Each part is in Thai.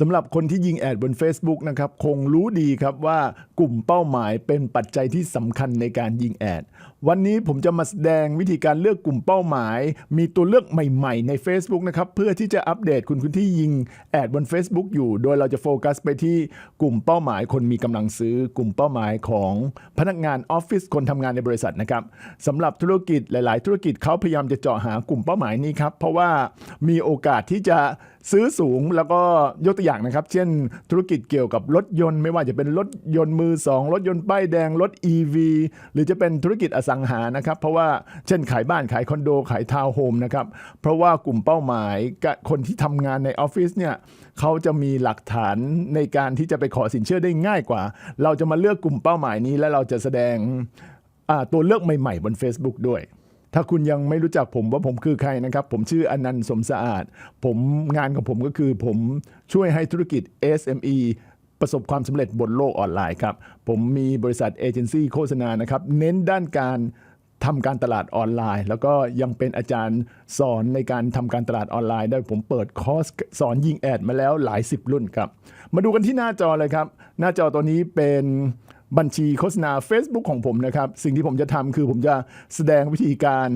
สำหรับคนที่ยิงแอดบน Facebook นะครับคงรู้ดีครับว่ากลุ่มเป้าหมายเป็นปัจจัยที่สำคัญในการยิงแอด วันนี้ผมจะมาแสดงวิธีการเลือกกลุ่มเป้าหมาย มีตัวเลือกใหม่ๆ ใน Facebook นะครับเพื่อที่จะอัปเดตคุณคุณที่ยิงแอดบน Facebook อยู่ โดยเราจะโฟกัสไปที่กลุ่มเป้าหมาย คนมีกำลังซื้อกลุ่มเป้าหมายของพนักงานออฟฟิศคนทำงานในบริษัทนะครับสำหรับธุรกิจหลาย ๆ ธุรกิจเขาพยายามจะเจาะหากลุ่มเป้าหมายนี้ครับเพราะว่ามีโอกาสที่จะซื้อสูงแล้วก็ยกตัวอย่างนะครับ เช่น ธุรกิจเกี่ยวกับรถยนต์ไม่ว่าจะเป็นรถยนต์มือสองรถยนต์ป้ายแดงรถ EV หรือจะเป็นธุรกิจอสังหานะครับ เพราะว่าเช่นขายบ้านขายคอนโด ขายทาวน์โฮมนะครับ เพราะว่ากลุ่มเป้าหมายคนที่ทำงานในออฟฟิศเนี่ยเขาจะมีหลักฐานในการที่จะไปขอสินเชื่อได้ง่ายกว่า เราจะมาเลือกกลุ่มเป้าหมายนี้และเราจะแสดงตัวเลือกใหม่ ๆ บน Facebook ด้วย ถ้าคุณยังไม่รู้จักผมว่าผมคือใครนะครับ ผมชื่ออนันต์สมสะอาด ผมงานของผมก็คือผมช่วยให้ธุรกิจ SME ประสบความสำเร็จบนโลกออนไลน์ครับ ผมมีบริษัทเอเจนซี่โฆษณานะครับ เน้นด้านการทำการตลาดออนไลน์ แล้วก็ยังเป็นอาจารย์สอนในการทำการตลาดออนไลน์ ได้ผมเปิดคอร์สสอนยิงแอดมาแล้วหลายสิบรุ่นครับ มาดูกันที่หน้าจอเลยครับ หน้าจอตัวนี้เป็น บัญชีโฆษณา Facebook ของผมนะครับ สิ่งที่ผมจะทำคือผมจะแสดงวิธีการ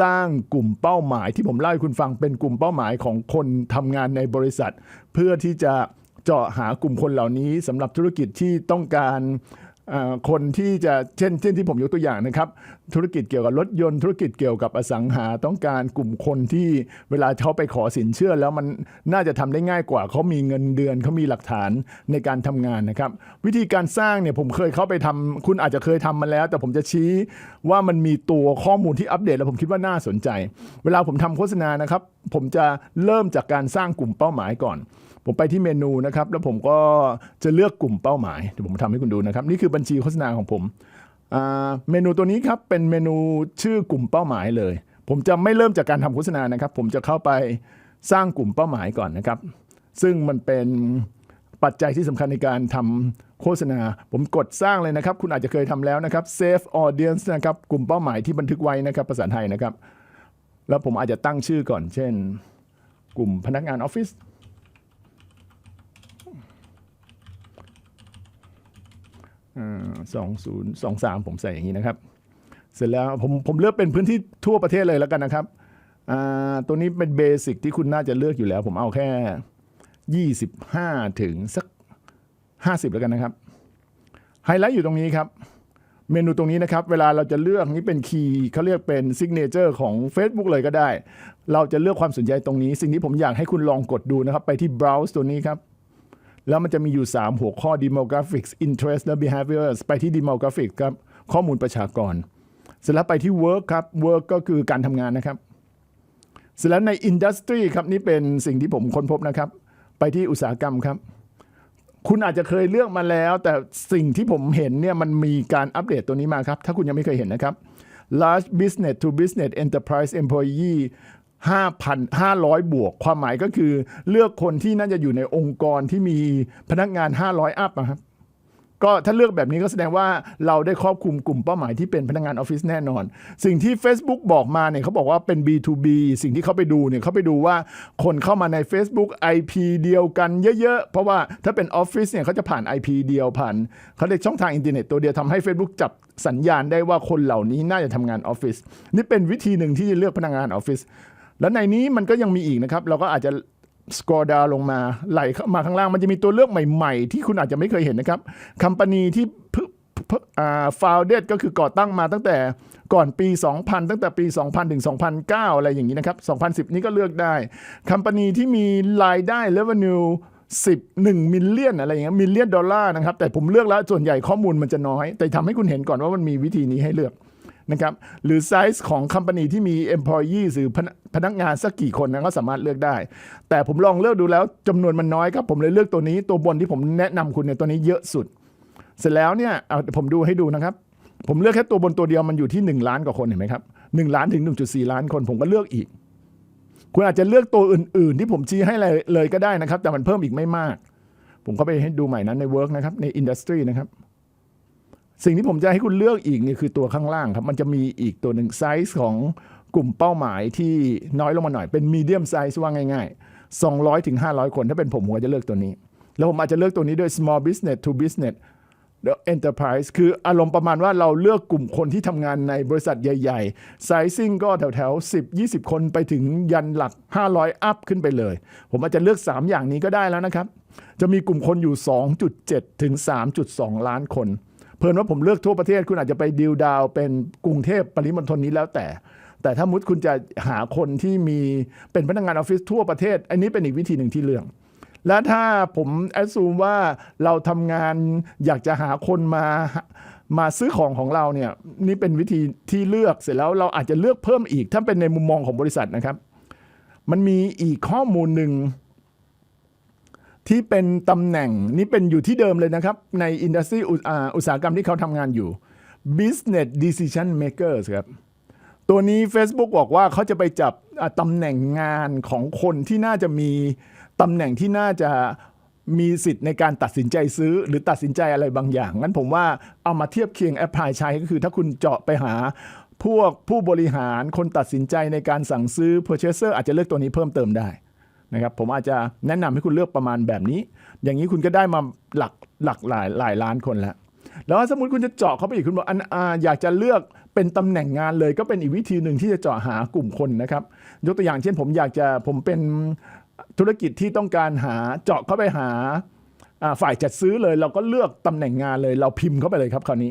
สร้างกลุ่มเป้าหมาย ที่ผมเล่าให้คุณฟังเป็นกลุ่มเป้าหมายของคนทำงานในบริษัท เพื่อที่จะเจาะหากลุ่มคนเหล่านี้สำหรับธุรกิจที่ต้องการ คนที่จะเช่นเช่นที่ผมยกตัวอย่างนะครับ ธุรกิจเกี่ยวกับรถยนต์ธุรกิจเกี่ยวกับอสังหาต้องการกลุ่มคนที่เวลาเขาไปขอสินเชื่อ แล้วมันน่าจะทำได้ง่ายกว่าเขามีเงินเดือนเขามีหลักฐานในการทำงานนะครับ วิธีการสร้างเนี่ยผมเคยเข้าไปทำคุณอาจจะเคยทำมาแล้ว แต่ผมจะชี้ว่ามันมีตัวข้อมูลที่อัปเดต แล้วผมคิดว่าน่าสนใจ เวลาผมทำโฆษณานะครับ ผมจะเริ่มจากการสร้างกลุ่มเป้าหมายก่อน ผมไปที่เมนูนะครับ แล้วผมก็จะเลือกกลุ่มเป้าหมายเดี๋ยวผมทำให้คุณดูนะครับ นี่คือบัญชีโฆษณาของผม เมนูตัวนี้ครับเป็นเมนูชื่อกลุ่มเป้าหมายเลย ผมจะไม่เริ่มจากการทำโฆษณานะครับ ผมจะเข้าไปสร้างกลุ่มเป้าหมายก่อนนะครับ ซึ่งมันเป็นปัจจัยที่สำคัญในการทำโฆษณา ผมกดสร้างเลยนะครับ คุณอาจจะเคยทำแล้วนะครับ save audience นะครับ กลุ่มเป้าหมายที่บันทึกไว้นะครับ ภาษาไทยนะครับ แล้วผมอาจจะตั้งชื่อก่อน เช่น กลุ่มพนักงานออฟฟิศ สองศูนย์สองสามผมใส่อย่างนี้นะครับ เสร็จแล้วผมผมเลือกเป็นพื้นที่ทั่วประเทศเลยแล้วกันนะครับตัวนี้เป็นเบสิกที่คุณน่าจะเลือกอยู่แล้ว ผมเอาแค่ยี่สิบห้าถึงสักห้าสิบแล้วกันนะครับไฮไลท์อยู่ตรงนี้ครับ เมนูตรงนี้นะครับ เวลาเราจะเลือกนี่เป็นคีย์เขาเรียกเป็นซิกเนเจอร์ของ Facebook เลยก็ได้ เราจะเลือกความสนใจตรงนี้ สิ่งที่ผมอยากให้คุณลองกดดูนะครับ ไปที่ browse ตัวนี้ครับ แล้วมันจะมีอยู่ 3 หัวข้อ demographics interest และ behaviors ไปที่ demographics ครับ ข้อมูลประชากร เสร็จแล้วไปที่ work ครับ work ก็คือการทำงานนะครับ เสร็จแล้วใน industry ครับ นี่เป็นสิ่งที่ผมค้นพบนะครับ ไปที่อุตสาหกรรมครับ คุณอาจจะเคยเลือกมาแล้ว แต่สิ่งที่ผมเห็นเนี่ยมันมีการอัปเดตตัวนี้มาครับ ถ้าคุณยังไม่เคยเห็นนะครับ large business to business enterprise employee 5,500 บวก ความหมายก็คือเลือกคนที่น่าจะอยู่ในองค์กรที่มีพนักงาน 500 อัพนะครับ ก็ถ้าเลือกแบบนี้ก็แสดงว่าเราได้ครอบคลุมกลุ่มเป้าหมายที่เป็นพนักงานออฟฟิศแน่นอน สิ่งที่ Facebook บอกมาเนี่ยเขาบอกว่าเป็น B2B สิ่งที่เขาไปดูเนี่ยเขาไปดูว่าคนเข้ามาใน Facebook IP เดียวกันเยอะ ๆ เพราะว่าถ้าเป็นออฟฟิศเนี่ยเขาจะผ่าน IP เดียวผ่านเขาเรียกช่องทางอินเทอร์เน็ตตัวเดียวทำให้ Facebook จับสัญญาณได้ว่าคนเหล่านี้น่าจะทำงานออฟฟิศนี่เป็นวิธีหนึ่งที่จะเลือกพนักงานออฟฟิศแล้วในนี้มันก็ยังมีอีกนะครับ เราก็อาจจะ สกอร์ดาวลงมาไหลเข้ามาข้างล่างมันจะมีตัวเลือกใหม่ๆ ที่คุณอาจจะไม่เคยเห็นนะครับคัมปานีที่เฟาวเดตก็คือก่อตั้งมาตั้งแต่ก่อนปี 2000 ตั้งแต่ปี 2000 ถึง 2009 อะไรอย่างนี้นะครับ 2010 นี้ก็เลือกได้คัมปานีที่มีรายได้ revenue 10 1มิลเลียนอะไรอย่างเงี้ยมิลเลียนดอลลาร์นะครับ แต่ผมเลือกแล้วส่วนใหญ่ข้อมูลมันจะน้อย แต่ทำให้คุณเห็นก่อนว่ามันมีวิธีนี้ให้เลือก นะครับหรือไซส์ของค o m p a n y ที่มี employee หรือพนพนักงานสักกี่คนนะก็สามารถเลือกได้ แต่ผมลองเลือกดูแล้วจำนวนมันน้อยครับ ผมเลยเลือกตัวนี้ตัวบนที่ผมแนะนำคุณเนี่ยตัวนี้เยอะสุด เสร็จแล้วเนี่ยเอาผมดูให้ดูนะครับ ผมเลือกแค่ตัวบนตัวเดียวมันอยู่ที่ 1 ล้านกว่าคนเห็นไหมครับ1ล้านถึง 1.4 ล้านคนผมก็เลือกอีก คุณอาจจะเลือกตัวอื่น ๆ ที่ผมชี้ให้เลยเลยก็ได้นะครับ แต่มันเพิ่มอีกไม่มาก ผมก็ไปให้ดูใหม่นั้นใน work นะครับใน industry นะครับ สิ่งที่ผมจะให้คุณเลือกอีกนี่คือตัวข้างล่างครับ มันจะมีอีกตัวหนึ่งไซส์ของกลุ่มเป้าหมายที่น้อยลงมาหน่อยเป็นมีเดียมไซส์ว่าง่ายๆ 200ถึง500 คนถ้าเป็นผมผมจะเลือกตัวนี้ แล้วผมอาจจะเลือกตัวนี้ด้วย small business to business enterprise คืออารมณ์ประมาณว่าเราเลือกกลุ่มคนที่ทำงานในบริษัทใหญ่ๆ sizing ก็แถวๆ 10 20 คนไปถึงยันหลัก 500 อัพขึ้นไปเลย ผมอาจจะเลือก 3 อย่างนี้ก็ได้แล้วนะครับ จะมีกลุ่มคนอยู่ 2.7 ถึง 3.2 ล้านคน เพิ่นว่าผมเลือกทั่วประเทศคุณอาจจะไปดีลดาวเป็นกรุงเทพปริมณฑลนี้แล้วแต่ แต่ถ้ามุดคุณจะหาคนที่มีเป็นพนักงานออฟฟิศทั่วประเทศ อันนี้เป็นอีกวิธีหนึ่งที่เลือกและถ้าผมแอดซูมว่าเราทำงานอยากจะหาคนมามาซื้อของของเราเนี่ยนี่เป็นวิธีที่เลือกเสร็จแล้วเราอาจจะเลือกเพิ่มอีก ถ้าเป็นในมุมมองของบริษัทนะครับ มันมีอีกข้อมูลหนึ่ง ที่เป็นตำแหน่งนี่เป็นอยู่ที่เดิมเลยนะครับ ในอินดัสทรีอุตสาหกรรมที่เขาทำงานอยู่ business decision makers ครับ ตัวนี้ Facebook บอกว่าเขาจะไปจับตำแหน่งงานของคนที่น่าจะมีตำแหน่งที่น่าจะมีสิทธิ์ในการตัดสินใจซื้อ หรือตัดสินใจอะไรบางอย่าง งั้นผมว่าเอามาเทียบเคียงแอปพลายใช้ก็คือถ้าคุณเจาะไปหาพวกผู้บริหารคนตัดสินใจในการสั่งซื้อ purchaser อาจจะเลือกตัวนี้เพิ่มเติมได้ นะครับผมอาจจะแนะนำให้คุณเลือกประมาณแบบนี้ อย่างนี้คุณก็ได้มาหลักหลักหลายหลายล้านคนแล้วแล้วสมมติคุณจะเจาะเข้าไปอีกคุณบอกอันอาอยากจะเลือกเป็นตำแหน่งงานเลยก็เป็นอีกวิธีหนึ่งที่จะเจาะหากลุ่มคนนะครับยกตัวอย่างเช่นผมอยากจะผมเป็นธุรกิจที่ต้องการหาเจาะเข้าไปหาอ่าฝ่ายจัดซื้อเลย เราก็เลือกตำแหน่งงานเลย เราพิมพ์เข้าไปเลยครับคราวนี้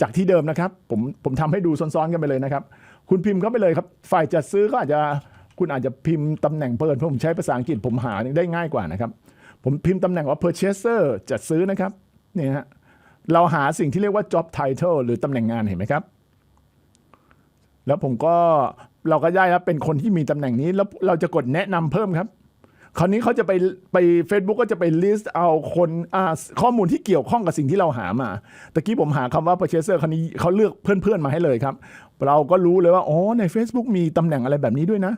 จากที่เดิมนะครับ ผมผมทำให้ดูซ้อนๆกันไปเลยนะครับ คุณพิมพ์เข้าไปเลยครับ ฝ่ายจัดซื้อก็อาจจะ คุณอาจจะพิมพ์ตำแหน่งเปิดเพราะผมใช้ภาษาอังกฤษผมหาได้ง่ายกว่านะครับ ผมพิมพ์ตำแหน่งว่า purchaser จัดซื้อนะครับเนี่ยฮะเราหาสิ่งที่เรียกว่า job title หรือตำแหน่งงานเห็นไหมครับ แล้วผมก็เราก็ได้แล้วเป็นคนที่มีตำแหน่งนี้แล้วเราจะกดแนะนำเพิ่มครับ คราวนี้เขาจะไปไป Facebook ก็จะไป list เอาคนอ่าข้อมูลที่เกี่ยวข้องกับสิ่งที่เราหามาตะกี้ผมหาคำว่า purchaser คราวนี้เขาเลือกเพื่อนๆมาให้เลยครับ เราก็รู้เลยว่า อ๋อ ใน Facebook มีตำแหน่งอะไรแบบนี้ด้วยนะ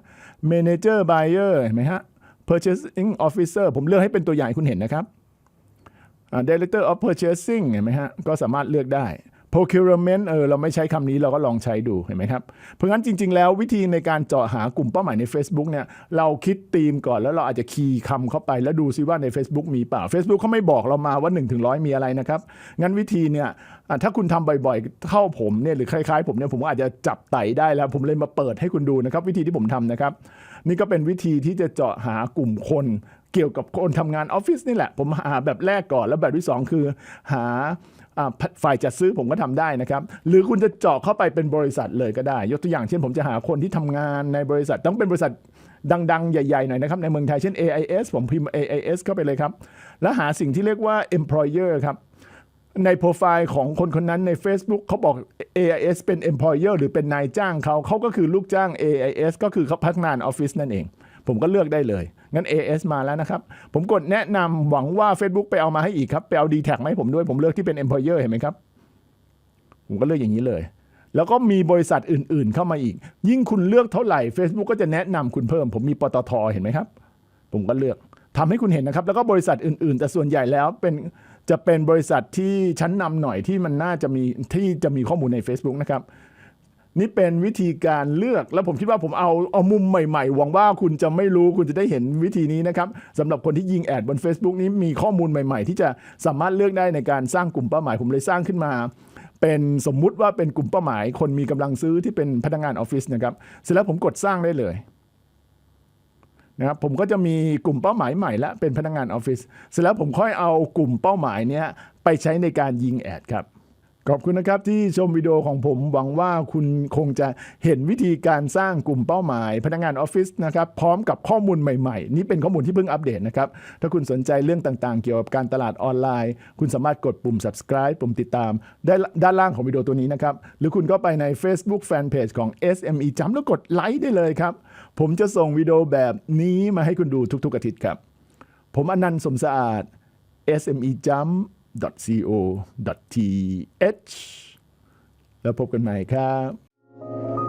manager buyer เห็นไหมฮะ purchasing officer ผมเลือกให้เป็นตัวอย่างให้คุณเห็นนะครับ director of purchasing เห็นไหมฮะ ก็สามารถเลือกได้ procurement เออเราไม่ใช้คำนี้เราก็ลองใช้ดูเห็นไหมครับ เพราะงั้นจริง ๆ แล้ววิธีในการเจาะหากลุ่มเป้าหมายใน Facebook เนี่ยเราคิดธีมก่อนแล้วเราอาจจะคีย์คำเข้าไปแล้วดูซิว่าใน Facebook มีเปล่า Facebook เขาไม่บอกเรามาว่า1ถึงร้อยมีอะไรนะครับ งั้นวิธีเนี่ยถ้าคุณทำบ่อยๆ เข้าผมเนี่ยหรือคล้ายๆ ผมเนี่ยผมก็อาจจะจับไต่ได้แล้ว ผมเลยมาเปิดให้คุณดูนะครับ วิธีที่ผมทำนะครับ นี่ก็เป็นวิธีที่จะเจาะหากลุ่มคนเกี่ยวกับคนทำงานออฟฟิศนี่แหละ ผมหาแบบแรกก่อนแล้วแบบที่สองคือหา ฝ่ายจัดซื้อผมก็ทำได้นะครับ หรือคุณจะเจาะเข้าไปเป็นบริษัทเลยก็ได้ ยกตัวอย่างเช่นผมจะหาคนที่ทำงานในบริษัทต้องเป็นบริษัทดังๆ ใหญ่ๆ หน่อยนะครับ ในเมืองไทยเช่น AIS ผมพิมพ์ AIS เข้าไปเลยครับ แล้วหาสิ่งที่เรียกว่า employer ครับ ในโปรไฟล์ของคนคนนั้นใน Facebook เขาบอก AIS เป็น employer หรือเป็นนายจ้างเขาเขาก็คือลูกจ้าง AIS ก็คือเขาพักงานออฟฟิศนั่นเอง ผมก็เลือกได้เลย งั้น AS มาแล้วนะครับ ผมกดแนะนำหวังว่า Facebook ไปเอามาให้อีกครับ ไปเอา d t แทมาให้ผมด้วย ผมเลือกที่เป็น employer เห็นไหมครับ ผมก็เลือกอย่างนี้เลย แล้วก็มีบริษัทอื่นๆ เข้ามาอีก ยิ่งคุณเลือกเท่าไหร่ Facebook ก็จะแนะนำคุณเพิ่ม ผมมีปตทเห็นไหมครับ ผมก็เลือกทำให้คุณเห็นนะครับ แล้วก็บริษัทอื่นๆ แต่ส่วนใหญ่แล้วเป็นจะเป็นบริษัทที่ชั้นนำหน่อยที่มันน่าจะมีที่จะมีข้อมูลใน Facebook นะครับ นี่เป็นวิธีการเลือกแล้วผมคิดว่าผมเอาเอามุมใหม่ๆ หวังว่าคุณจะไม่รู้คุณจะได้เห็นวิธีนี้นะครับสำหรับคนที่ยิงแอดบน Facebook นี้มีข้อมูลใหม่ๆ ที่จะสามารถเลือกได้ในการสร้างกลุ่มเป้าหมาย ผมเลยสร้างขึ้นมา เป็นสมมุติว่าเป็นกลุ่มเป้าหมาย คนมีกำลังซื้อที่เป็นพนักงานออฟฟิศนะครับเสร็จแล้วผมกดสร้างได้เลยนะครับผมก็จะมีกลุ่มเป้าหมายใหม่และเป็นพนักงานออฟฟิศเสร็จแล้วผมค่อยเอากลุ่มเป้าหมายเนี้ยไปใช้ในการยิงแอดครับ ขอบคุณนะครับที่ชมวิดีโอของผมหวังว่าคุณคงจะเห็นวิธีการสร้างกลุ่มเป้าหมาย พนักงานออฟฟิศนะครับพร้อมกับข้อมูลใหม่ๆ นี่เป็นข้อมูลที่เพิ่งอัปเดตนะครับถ้าคุณสนใจเรื่องต่างๆ เกี่ยวกับการตลาดออนไลน์ คุณสามารถกดปุ่ม subscribe ปุ่มติดตามได้ด้านล่างของวิดีโอตัวนี้นะครับหรือคุณก็ไปใน Facebook Fanpage ของ SME จำแล้วกดไลค์ได้เลยครับผมจะส่งวิดีโอแบบนี้มาให้คุณดูทุกๆอาทิตย์ครับ ผมอนันต์สมสะอาด SME Jump co th แล้วพบกันใหม่ครับ